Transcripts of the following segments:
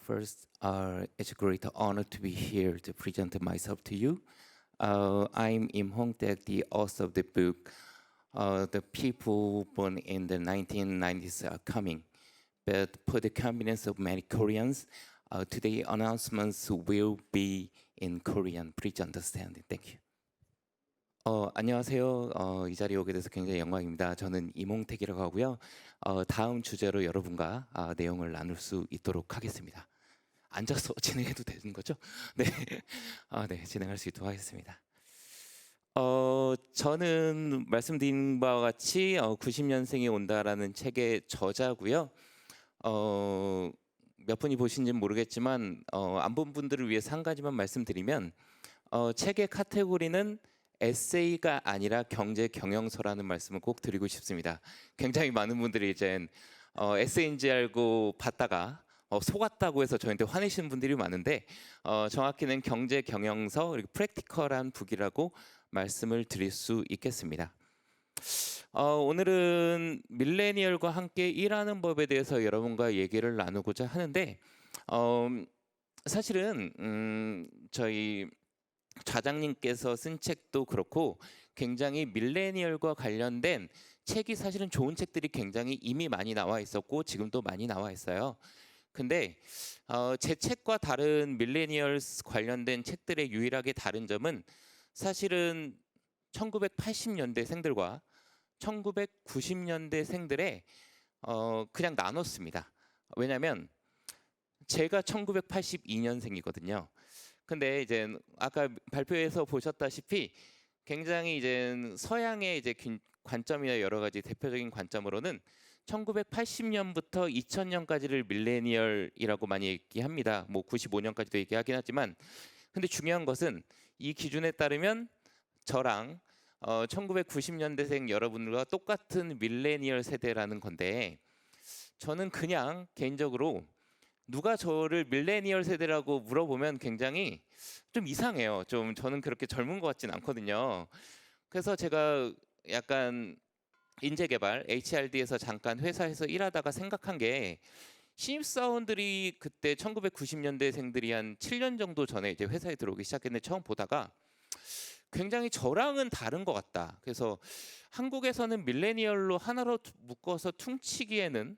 first, uh, it's a great honor to be here to present myself to you. Uh, I'm Im Hong Taek, the author of the book, uh, The People Born in the 1990s Are Coming. But for the convenience of many Koreans, today announcements will be in Korean. Please understand. Thank you. 어, 안녕하세요. 어, 이 자리에 오게 돼서 굉장히 영광입니다. 저는 이몽택이라고 하고요. 어, 다음 주제로 여러분과 아, 내용을 나눌 수 있도록 하겠습니다. 앉아서 진행해도 되는 거죠? 네, 아, 네, 진행할 수 있도록 하겠습니다. 어, 저는 말씀드린 바와 같이 어, 90년생이 온다라는 책의 저자고요. 어, 몇 분이 보신지는 모르겠지만 어, 안 본 분들을 위해서 한 가지만 말씀드리면 어, 책의 카테고리는 에세이가 아니라 경제 경영서라는 말씀을 꼭 드리고 싶습니다. 굉장히 많은 분들이 이제 어, 에세이인지 알고 봤다가 어, 속았다고 해서 저한테 화내시는 분들이 많은데 어, 정확히는 경제 경영서 그리고 프랙티컬한 북이라고 말씀을 드릴 수 있겠습니다. 어, 오늘은 밀레니얼과 함께 일하는 법에 대해서 여러분과 얘기를 나누고자 하는데 어, 사실은 음, 저희 좌장님께서 쓴 책도 그렇고 굉장히 밀레니얼과 관련된 책이 사실은 좋은 책들이 굉장히 이미 많이 나와 있었고 지금도 많이 나와 있어요. 근데 어, 제 책과 다른 밀레니얼 관련된 책들의 유일하게 다른 점은 사실은 1980년대 생들과 1990년대 생들의 어, 그냥 나눴습니다. 왜냐하면 제가 1982년생이거든요. 근데 이제 아까 발표에서 보셨다시피 굉장히 이제 서양의 이제 긴- 관점이나 여러 가지 대표적인 관점으로는 1980년부터 2000년까지를 밀레니얼이라고 많이 얘기합니다. 뭐 95년까지도 얘기하긴 하지만 근데 중요한 것은 이 기준에 따르면 저랑 어, 1990년대생 여러분들과 똑같은 밀레니얼 세대라는 건데 저는 그냥 개인적으로 누가 저를 밀레니얼 세대라고 물어보면 굉장히 좀 이상해요. 좀 저는 그렇게 젊은 것 같진 않거든요. 그래서 제가 약간 인재 개발 HRD에서 잠깐 회사에서 일하다가 생각한 게 신입사원들이 그때 1990년대생들이 한 7년 정도 전에 이제 회사에 들어오기 시작했는데 처음 보다가 굉장히 저랑은 다른 것 같다. 그래서 한국에서는 밀레니얼로 하나로 투- 묶어서 퉁치기에는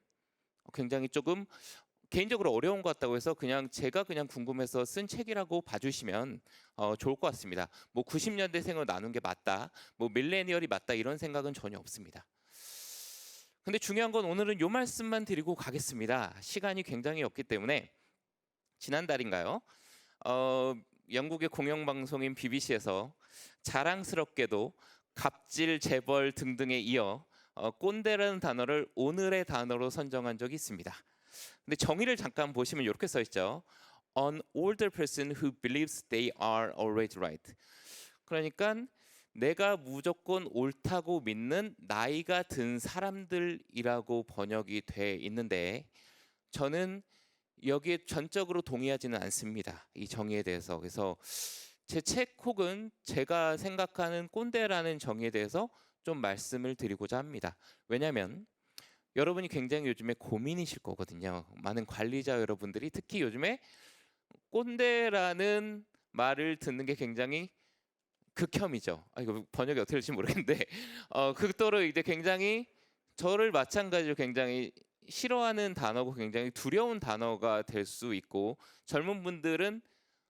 굉장히 조금 개인적으로 어려운 것 같다고 해서 그냥 제가 그냥 궁금해서 쓴 책이라고 봐주시면 어, 좋을 것 같습니다. 뭐 90년대생으로 나눈 게 맞다, 뭐 밀레니얼이 맞다 이런 생각은 전혀 없습니다. 근데 중요한 건 오늘은 요 말씀만 드리고 가겠습니다. 시간이 굉장히 없기 때문에 지난달인가요? 어, 영국의 공영방송인 BBC에서 자랑스럽게도 갑질, 재벌 등등에 이어 어, 꼰대라는 단어를 오늘의 단어로 선정한 적이 있습니다. 근데 정의를 잠깐 보시면 이렇게 써 있죠. An older person who believes they are always right. 그러니까 내가 무조건 옳다고 믿는 나이가 든 사람들이라고 번역이 돼 있는데 저는 여기에 전적으로 동의하지는 않습니다. 이 정의에 대해서. 그래서 제 책 혹은 제가 생각하는 꼰대라는 정의에 대해서 좀 말씀을 드리고자 합니다. 왜냐하면 여러분이 굉장히 요즘에 고민이실 거거든요. 많은 관리자 여러분들이 특히 요즘에 꼰대라는 말을 듣는 게 굉장히 극혐이죠. 아 이거 번역이 어떻게 될지 모르겠는데 어 극도로 이제 굉장히 저를 마찬가지로 굉장히 싫어하는 단어고 굉장히 두려운 단어가 될 수 있고 젊은 분들은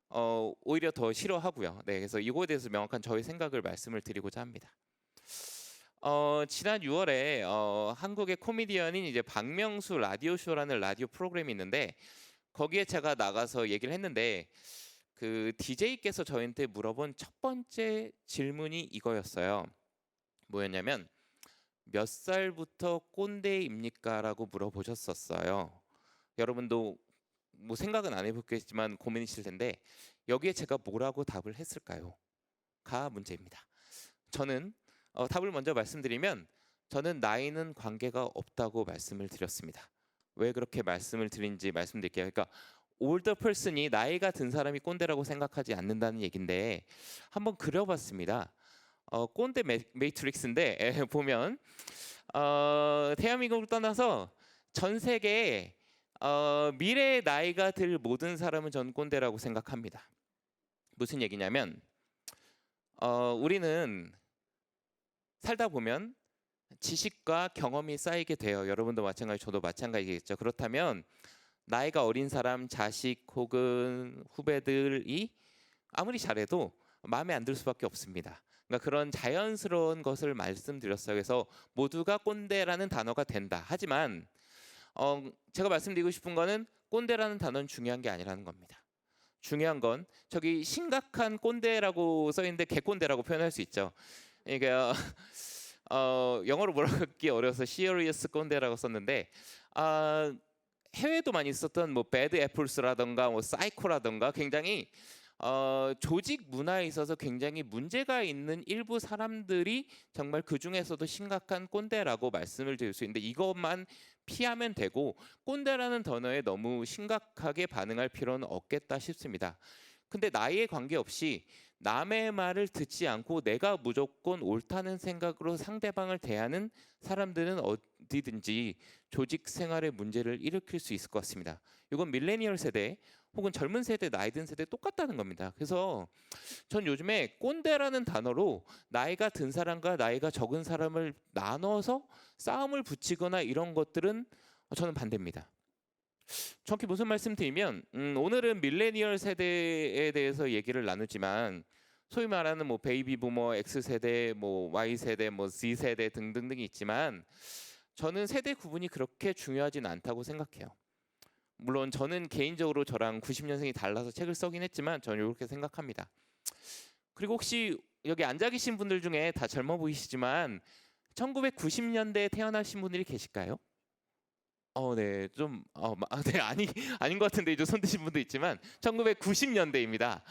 어 오히려 더 싫어하고요. 네, 그래서 이거에 대해서 명확한 저의 생각을 말씀을 드리고자 합니다. 어, 지난 6월에 어, 한국의 코미디언인 이제 박명수 라디오 쇼라는 라디오 프로그램이 있는데 거기에 제가 나가서 얘기를 했는데 그 DJ께서 저한테 물어본 첫 번째 질문이 이거였어요. 뭐였냐면 몇 살부터 꼰대입니까라고 물어보셨었어요. 여러분도 뭐 생각은 안 해보겠지만 고민이실 텐데 여기에 제가 뭐라고 답을 했을까요? 가 문제입니다. 저는 어, 답을 먼저 말씀드리면 저는 나이는 관계가 없다고 말씀을 드렸습니다. 왜 그렇게 말씀을 드린지 말씀드릴게요. 그러니까 올더 person이 나이가 든 사람이 꼰대라고 생각하지 않는다는 얘긴데 한번 그려봤습니다. 어, 꼰대 메, 메이트릭스인데 에, 보면 어, 대한민국을 떠나서 전 세계에 어, 미래의 나이가 들 모든 사람은 전 꼰대라고 생각합니다. 무슨 얘기냐면 어, 우리는 살다 보면 지식과 경험이 쌓이게 돼요. 여러분도 마찬가지, 저도 마찬가지겠죠. 그렇다면 나이가 어린 사람, 자식 혹은 후배들이 아무리 잘해도 마음에 안 들 수밖에 없습니다. 그러니까 그런 자연스러운 것을 말씀드렸어요. 그래서 모두가 꼰대라는 단어가 된다. 하지만 어, 제가 말씀드리고 싶은 거는 꼰대라는 단어는 중요한 게 아니라는 겁니다. 중요한 건 저기 심각한 꼰대라고 써 있는데 개꼰대라고 표현할 수 있죠. 그러니까 어, 영어로 뭐라고 하기 어려서 serious 꼰대라고 썼는데 아, 해외도 많이 썼던 뭐 배드 애플스라던가 뭐 사이코라던가 굉장히 어, 조직 문화에 있어서 굉장히 문제가 있는 일부 사람들이 정말 그 중에서도 심각한 꼰대라고 말씀을 드릴 수 있는데 이것만 피하면 되고 꼰대라는 단어에 너무 심각하게 반응할 필요는 없겠다 싶습니다. 근데 나이에 관계없이 남의 말을 듣지 않고 내가 무조건 옳다는 생각으로 상대방을 대하는 사람들은 어디든지 조직 생활의 문제를 일으킬 수 있을 것 같습니다. 이건 밀레니얼 세대 혹은 젊은 세대, 나이 든 세대 똑같다는 겁니다. 그래서 전 요즘에 꼰대라는 단어로 나이가 든 사람과 나이가 적은 사람을 나눠서 싸움을 붙이거나 이런 것들은 저는 반대입니다. 정확히 무슨 말씀 드리면 음, 오늘은 밀레니얼 세대에 대해서 얘기를 나누지만 소위 말하는 뭐 베이비 부머 X 세대, 뭐 Y 세대, 뭐 Z 세대 등등등이 있지만 저는 세대 구분이 그렇게 중요하진 않다고 생각해요. 물론 저는 개인적으로 저랑 90년생이 달라서 책을 써긴 했지만 저는 이렇게 생각합니다. 그리고 혹시 여기 앉아 계신 분들 중에 다 젊어 보이시지만 1990년대에 태어나신 분들이 계실까요? 어, 네, 좀, 어, 마- 아, 네, 아니, 아닌 것 같은데 이제 손 드신 분도 있지만 1990년대입니다.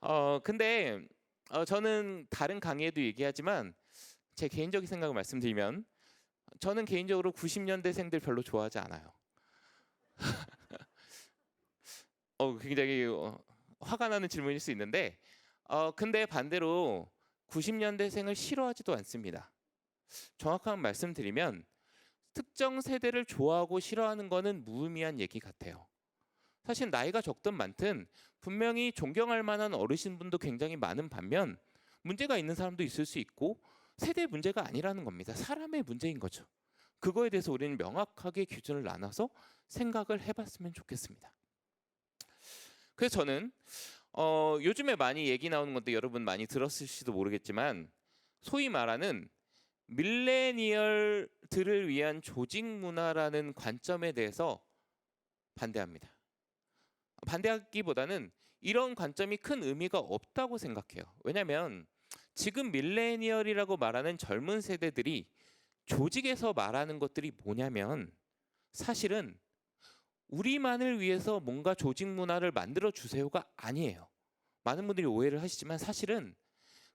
어, 근데 어, 저는 다른 강의에도 얘기하지만 제 개인적인 생각을 말씀드리면 저는 개인적으로 90년대생들 별로 좋아하지 않아요. 어, 굉장히 어, 화가 나는 질문일 수 있는데, 어, 근데 반대로 90년대생을 싫어하지도 않습니다. 정확한 말씀드리면 특정 세대를 좋아하고 싫어하는 거는 무의미한 얘기 같아요. 사실 나이가 적든 많든 분명히 존경할 만한 어르신분도 굉장히 많은 반면 문제가 있는 사람도 있을 수 있고 세대 문제가 아니라는 겁니다. 사람의 문제인 거죠. 그거에 대해서 우리는 명확하게 기준을 나눠서 생각을 해봤으면 좋겠습니다. 그래서 저는 어, 요즘에 많이 얘기 나오는 건데 여러분 많이 들었을지도 모르겠지만 소위 말하는 밀레니얼 들을 위한 조직 문화라는 관점에 대해서 반대합니다. 반대하기보다는 이런 관점이 큰 의미가 없다고 생각해요. 왜냐하면 지금 밀레니얼이라고 말하는 젊은 세대들이 조직에서 말하는 것들이 뭐냐면 사실은 우리만을 위해서 뭔가 조직 문화를 만들어 주세요가 아니에요. 많은 분들이 오해를 하시지만 사실은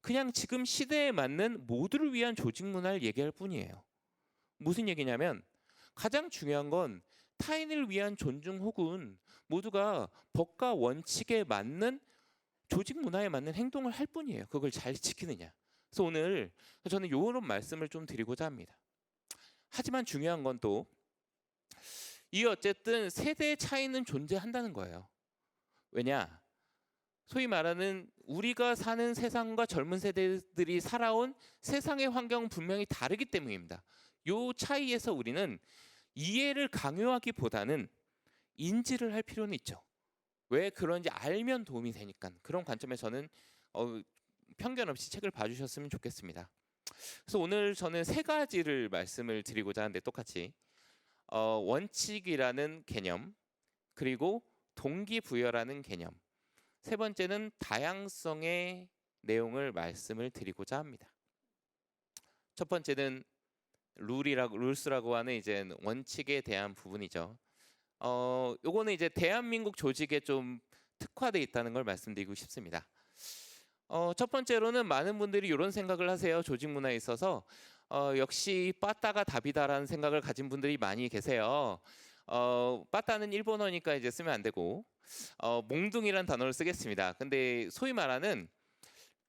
그냥 지금 시대에 맞는 모두를 위한 조직 문화를 얘기할 뿐이에요. 무슨 얘기냐면 가장 중요한 건 타인을 위한 존중 혹은 모두가 법과 원칙에 맞는 조직 문화에 맞는 행동을 할 뿐이에요. 그걸 잘 지키느냐. 그래서 오늘 저는 이런 말씀을 좀 드리고자 합니다. 하지만 중요한 건 또 이 어쨌든 세대 차이는 존재한다는 거예요. 왜냐? 소위 말하는 우리가 사는 세상과 젊은 세대들이 살아온 세상의 환경은 분명히 다르기 때문입니다. 요 차이에서 우리는 이해를 강요하기보다는 인지를 할 필요는 있죠. 왜 그런지 알면 도움이 되니까 그런 관점에서는 어, 편견 없이 책을 봐주셨으면 좋겠습니다. 그래서 오늘 저는 세 가지를 말씀을 드리고자 하는데 똑같이 어, 원칙이라는 개념 그리고 동기부여라는 개념 세 번째는 다양성의 내용을 말씀을 드리고자 합니다. 첫 번째는 룰이라고 룰스라고 하는 이제 원칙에 대한 부분이죠. 어, 요거는 이제 대한민국 조직에 좀 특화돼 있다는 걸 말씀드리고 싶습니다. 어, 첫 번째로는 많은 분들이 이런 생각을 하세요. 조직 문화에 있어서 어, 역시 빠따가 답이다라는 생각을 가진 분들이 많이 계세요. 어, 빠따는 일본어니까 이제 쓰면 안 되고 어, 몽둥이란 단어를 쓰겠습니다. 근데 소위 말하는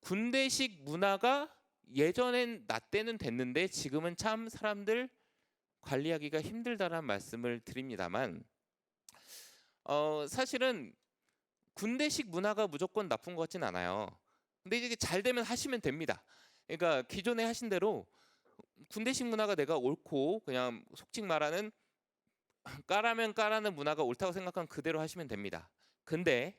군대식 문화가 예전엔 나 때는 됐는데 지금은 참 사람들 관리하기가 힘들다라는 말씀을 드립니다만 어, 사실은 군대식 문화가 무조건 나쁜 것 같진 않아요. 근데 이게 잘 되면 하시면 됩니다. 그러니까 기존에 하신 대로 군대식 문화가 내가 옳고 그냥 속칭 말하는 까라면 까라는 문화가 옳다고 생각하면 그대로 하시면 됩니다. 근데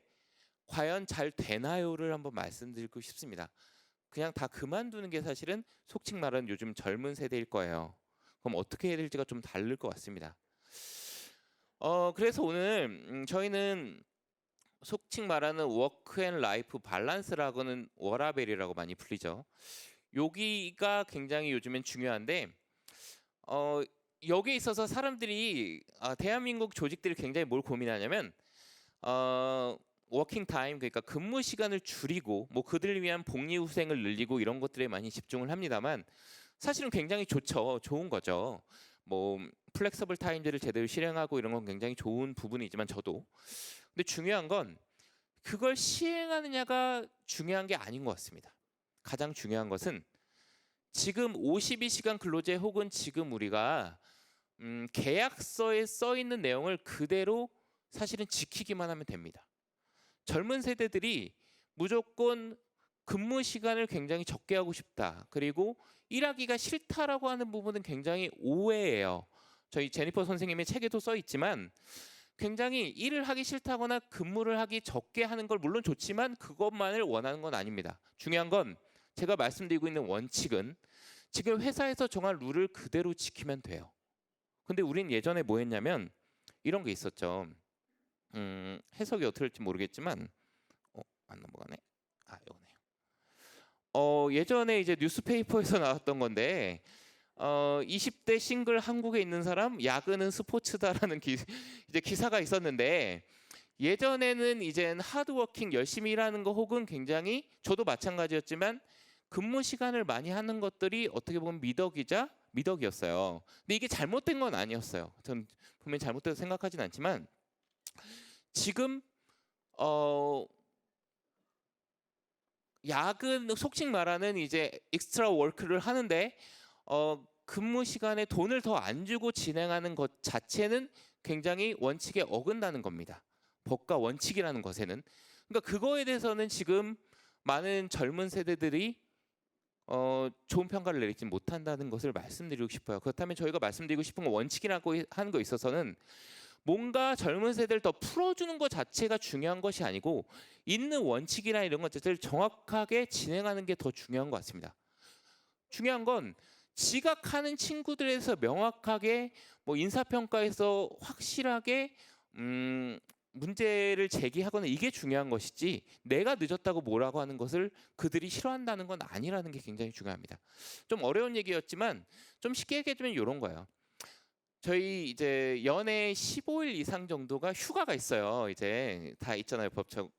과연 잘 되나요를 한번 말씀드리고 싶습니다. 그냥 다 그만두는 게 사실은 속칭 말하는 요즘 젊은 세대일 거예요. 그럼 어떻게 해야 될지가 좀 다를 것 같습니다. 어 그래서 오늘 음, 저희는 속칭 말하는 워크 앤 라이프 밸런스라고는 워라벨이라고 많이 불리죠. 여기가 굉장히 요즘엔 중요한데 어 여기에 있어서 사람들이 아, 대한민국 조직들이 굉장히 뭘 고민하냐면 어 워킹 타임 그러니까 근무 시간을 줄이고 뭐 그들을 위한 복리 후생을 늘리고 이런 것들에 많이 집중을 합니다만 사실은 굉장히 좋죠. 좋은 거죠. 뭐 플렉서블 타임들을 제대로 실행하고 이런 건 굉장히 좋은 부분이지만 저도 근데 중요한 건 그걸 시행하느냐가 중요한 게 아닌 것 같습니다. 가장 중요한 것은 지금 52시간 근로제 혹은 지금 우리가 음, 계약서에 써 있는 내용을 그대로 사실은 지키기만 하면 됩니다. 젊은 세대들이 무조건 근무 시간을 굉장히 적게 하고 싶다. 그리고 일하기가 싫다라고 하는 부분은 굉장히 오해예요. 저희 제니퍼 선생님의 책에도 써 있지만 굉장히 일을 하기 싫다거나 근무를 하기 적게 하는 걸 물론 좋지만 그것만을 원하는 건 아닙니다. 중요한 건 제가 말씀드리고 있는 원칙은 지금 회사에서 정한 룰을 그대로 지키면 돼요. 근데 우린 예전에 뭐 했냐면 이런 게 있었죠. 음, 해석이 어떻게 될지 모르겠지만 어, 안 넘어가네. 아, 요거네요. 어, 예전에 이제 뉴스페이퍼에서 나왔던 건데 어, 20대 싱글 한국에 있는 사람 야근은 스포츠다라는 기, 이제 기사가 있었는데 예전에는 이젠 하드워킹 열심히 일하는 거 혹은 굉장히 저도 마찬가지였지만 근무 시간을 많이 하는 것들이 어떻게 보면 미덕이자 미덕이었어요. 근데 이게 잘못된 건 아니었어요. 전 분명히 잘못돼서 생각하진 않지만 지금 어 야근 속칭 말하는 이제 익스트라 워크를 하는데 어 근무 시간에 돈을 더 안 주고 진행하는 것 자체는 굉장히 원칙에 어긋나는 겁니다. 법과 원칙이라는 것에는 그러니까 그거에 대해서는 지금 많은 젊은 세대들이 어, 좋은 평가를 내리지 못한다는 것을 말씀드리고 싶어요. 그렇다면 저희가 말씀드리고 싶은 건 원칙이라고 하는 거 있어서는 뭔가 젊은 세대를 더 풀어주는 것 자체가 중요한 것이 아니고 있는 원칙이나 이런 것들을 정확하게 진행하는 게 더 중요한 것 같습니다. 중요한 건 지각하는 친구들에서 명확하게 뭐 인사평가에서 확실하게 음, 문제를 제기하거나 이게 중요한 것이지 내가 늦었다고 뭐라고 하는 것을 그들이 싫어한다는 건 아니라는 게 굉장히 중요합니다. 좀 어려운 얘기였지만 좀 쉽게 얘기해주면 이런 거예요. 저희 이제 연애 15일 이상 정도가 휴가가 있어요. 이제 다 있잖아요 법적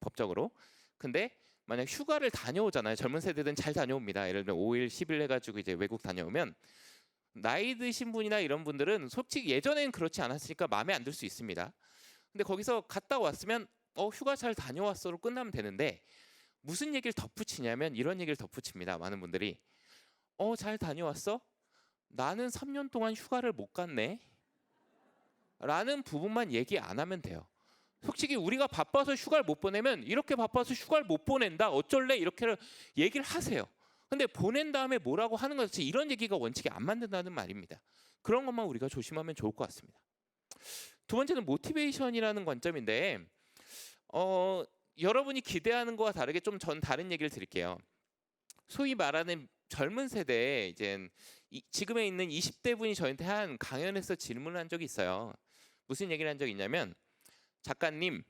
법적으로. 근데 만약 휴가를 다녀오잖아요. 젊은 세대들은 잘 다녀옵니다. 예를 들면 5일, 10일 해가지고 이제 외국 다녀오면 나이 드신 분이나 이런 분들은 솔직히 예전에는 그렇지 않았으니까 마음에 안 들 수 있습니다. 근데 거기서 갔다 왔으면 어 휴가 잘 다녀왔어로 끝나면 되는데 무슨 얘기를 덧붙이냐면 이런 얘기를 덧붙입니다. 많은 분들이 어 잘 다녀왔어? 나는 3년 동안 휴가를 못 갔네. 라는 부분만 얘기 안 하면 돼요. 솔직히 우리가 바빠서 휴가를 못 보내면 이렇게 바빠서 휴가를 못 보낸다. 어쩔래? 이렇게 얘기를 하세요. 근데 보낸 다음에 뭐라고 하는 것 자체 이런 얘기가 원칙에 안 맞는다는 말입니다. 그런 것만 우리가 조심하면 좋을 것 같습니다. 두 번째는 모티베이션이라는 관점인데 어, 여러분이 기대하는 것과 다르게 좀 전 다른 얘기를 드릴게요. 소위 말하는 젊은 세대 이제 이, 지금에 있는 20대 분이 저한테 한 강연에서 질문을 한 적이 있어요. 무슨 얘기를 한 적이 있냐면 작가님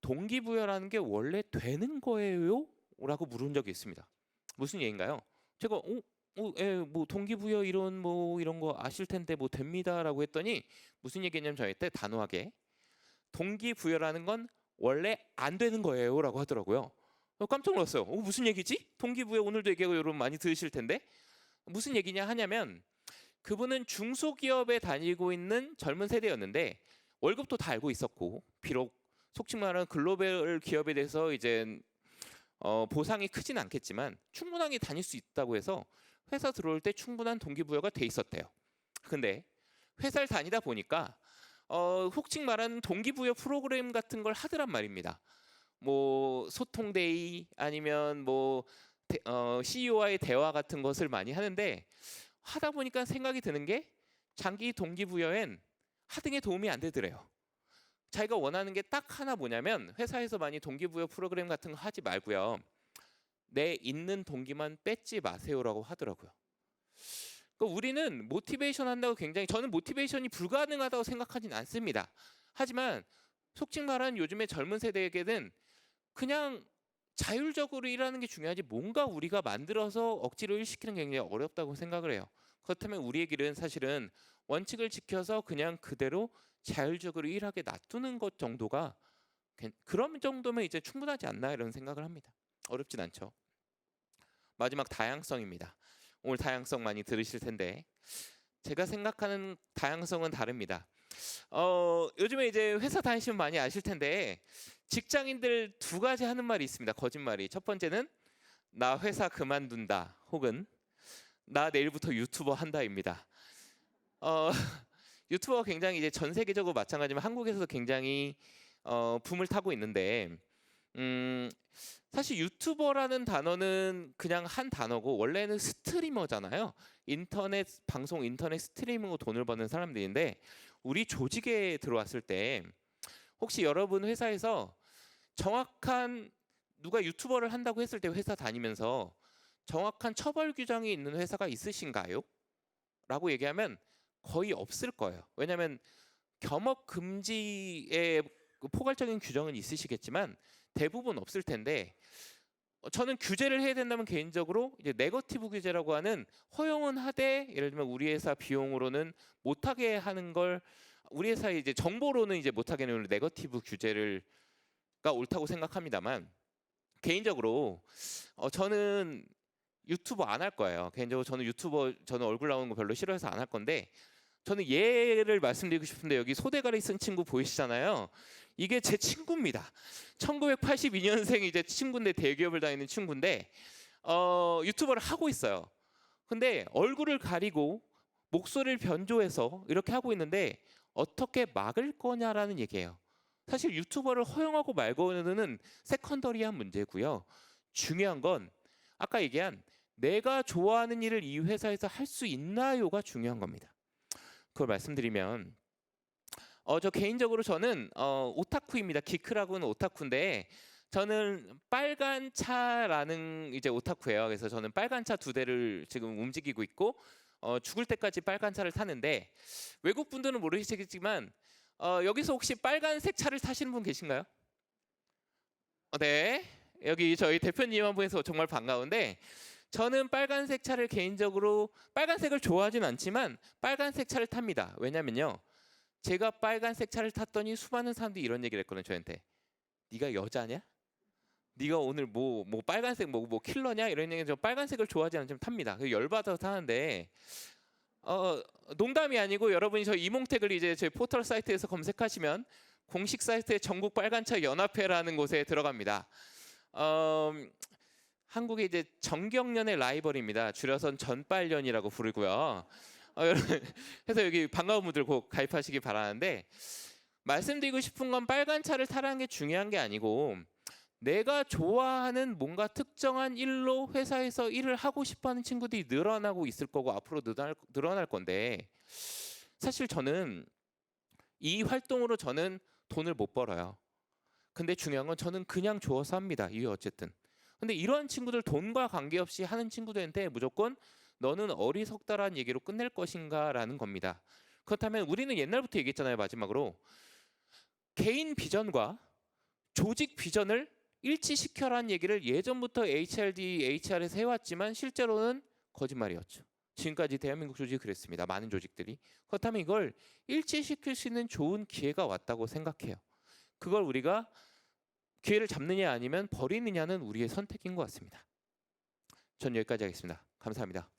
동기부여라는 게 원래 되는 거예요? 라고 물은 적이 있습니다. 무슨 얘기인가요? 제가 어, 어, 예, 뭐 동기부여 이런 뭐 이런 거 아실 텐데 뭐 됩니다라고 했더니 무슨 얘기냐면 저한테 단호하게 동기부여라는 건 원래 안 되는 거예요라고 하더라고요. 어, 깜짝 놀랐어요. 어, 무슨 얘기지? 동기부여 오늘도 얘기하고 여러분 많이 들으실 텐데 무슨 얘기냐 하냐면 그분은 중소기업에 다니고 있는 젊은 세대였는데 월급도 다 알고 있었고 비록 속칭 말하는 글로벌 기업에 대해서 이제 어, 보상이 크진 않겠지만 충분하게 다닐 수 있다고 해서 회사 들어올 때 충분한 동기부여가 돼 있었대요. 근데 회사를 다니다 보니까 어, 혹칭 말하는 동기부여 프로그램 같은 걸 하더란 말입니다. 뭐 소통데이 아니면 뭐 대- 어, CEO와의 대화 같은 것을 많이 하는데 하다 보니까 생각이 드는 게 장기 동기부여엔 하등에 도움이 안 되더래요. 자기가 원하는 게 딱 하나 뭐냐면 회사에서 많이 동기부여 프로그램 같은 거 하지 말고요. 내 있는 동기만 뺏지 마세요라고 하더라고요. 그러니까 우리는 모티베이션 한다고 굉장히 저는 모티베이션이 불가능하다고 생각하진 않습니다. 하지만 속칭 말하는 요즘의 젊은 세대에게는 그냥 자율적으로 일하는 게 중요하지 뭔가 우리가 만들어서 억지로 일시키는 게 굉장히 어렵다고 생각을 해요. 그렇다면 우리의 길은 사실은 원칙을 지켜서 그냥 그대로 자율적으로 일하게 놔두는 것 정도가 괜- 그런 정도면 이제 충분하지 않나 이런 생각을 합니다. 어렵진 않죠. 마지막 다양성입니다. 오늘 다양성 많이 들으실 텐데 제가 생각하는 다양성은 다릅니다. 어, 요즘에 이제 회사 다니시면 많이 아실 텐데 직장인들 두 가지 하는 말이 있습니다. 거짓말이. 첫 번째는 나 회사 그만둔다. 혹은 나 내일부터 유튜버 한다입니다. 어, 유튜버가 굉장히 이제 전 세계적으로 마찬가지지만 한국에서도 굉장히 어, 붐을 타고 있는데 음, 사실 유튜버라는 단어는 그냥 한 단어고 원래는 스트리머잖아요. 인터넷 방송 인터넷 스트리밍으로 돈을 버는 사람들인데 우리 조직에 들어왔을 때 혹시 여러분 회사에서 정확한 누가 유튜버를 한다고 했을 때 회사 다니면서 정확한 처벌 규정이 있는 회사가 있으신가요? 라고 얘기하면 거의 없을 거예요. 왜냐하면 겸업 금지의 그 포괄적인 규정은 있으시겠지만 대부분 없을 텐데 어, 저는 규제를 해야 된다면 개인적으로 이제 네거티브 규제라고 하는 허용은 하되 예를 들면 우리 회사 비용으로는 못하게 하는 걸 우리 회사 이제 정보로는 이제 못하게 하는 네거티브 규제를가 옳다고 생각합니다만 개인적으로 어, 저는 유튜버 안 할 거예요. 개인적으로 저는 유튜버 저는 얼굴 나오는 거 별로 싫어해서 안 할 건데 저는 예를 말씀드리고 싶은데 여기 소대가리 쓴 친구 보이시잖아요. 이게 제 친구입니다. 1982년생 이제 친구인데 대기업을 다니는 친구인데 어, 유튜버를 하고 있어요. 근데 얼굴을 가리고 목소리를 변조해서 이렇게 하고 있는데 어떻게 막을 거냐라는 얘기예요. 사실 유튜버를 허용하고 말고는 세컨더리한 문제고요. 중요한 건 아까 얘기한 내가 좋아하는 일을 이 회사에서 할 수 있나요가 중요한 겁니다. 그걸 말씀드리면 어, 저 개인적으로 저는 어, 오타쿠입니다. 기크라고는 오타쿠인데 저는 빨간 차라는 이제 오타쿠예요. 그래서 저는 빨간 차 두 대를 지금 움직이고 있고 어, 죽을 때까지 빨간 차를 타는데 외국 분들은 모르시겠지만 어, 여기서 혹시 빨간색 차를 타시는 분 계신가요? 어, 네. 여기 저희 대표님 한 분에서 정말 반가운데 저는 빨간색 차를 개인적으로 빨간색을 좋아하진 않지만 빨간색 차를 탑니다. 왜냐면요. 제가 빨간색 차를 탔더니 수많은 사람들이 이런 얘기를 했거든요. 저한테. 네가 여자냐? 네가 오늘 뭐뭐 빨간색 뭐뭐 킬러냐 이런 얘기 저 빨간색을 좋아하지 않지만 탑니다. 그 열받아서 타는데 어 농담이 아니고 여러분이 저 이몽택을 이제 저희 포털 사이트에서 검색하시면 공식 사이트에 전국 빨간차 연합회라는 곳에 들어갑니다. 어, 한국의 이제 정경련의 라이벌입니다. 줄여선 전빨련이라고 부르고요. 어, 그래서 여기 반가운 분들 꼭 가입하시기 바라는데 말씀드리고 싶은 건 빨간 차를 타라는 게 중요한 게 아니고 내가 좋아하는 뭔가 특정한 일로 회사에서 일을 하고 싶어 하는 친구들이 늘어나고 있을 거고 앞으로 늘어날, 늘어날 건데 사실 저는 이 활동으로 저는 돈을 못 벌어요. 근데 중요한 건 저는 그냥 좋아서 합니다. 이게 어쨌든. 근데 이런 친구들 돈과 관계없이 하는 친구들한테 무조건 너는 어리석다라는 얘기로 끝낼 것인가라는 겁니다. 그렇다면 우리는 옛날부터 얘기했잖아요. 마지막으로 개인 비전과 조직 비전을 일치시켜라는 얘기를 예전부터 HRD, HR에서 해왔지만 실제로는 거짓말이었죠. 지금까지 대한민국 조직이 그랬습니다. 많은 조직들이. 그렇다면 이걸 일치시킬 수 있는 좋은 기회가 왔다고 생각해요. 그걸 우리가 기회를 잡느냐 아니면 버리느냐는 우리의 선택인 것 같습니다. 전 여기까지 하겠습니다. 감사합니다.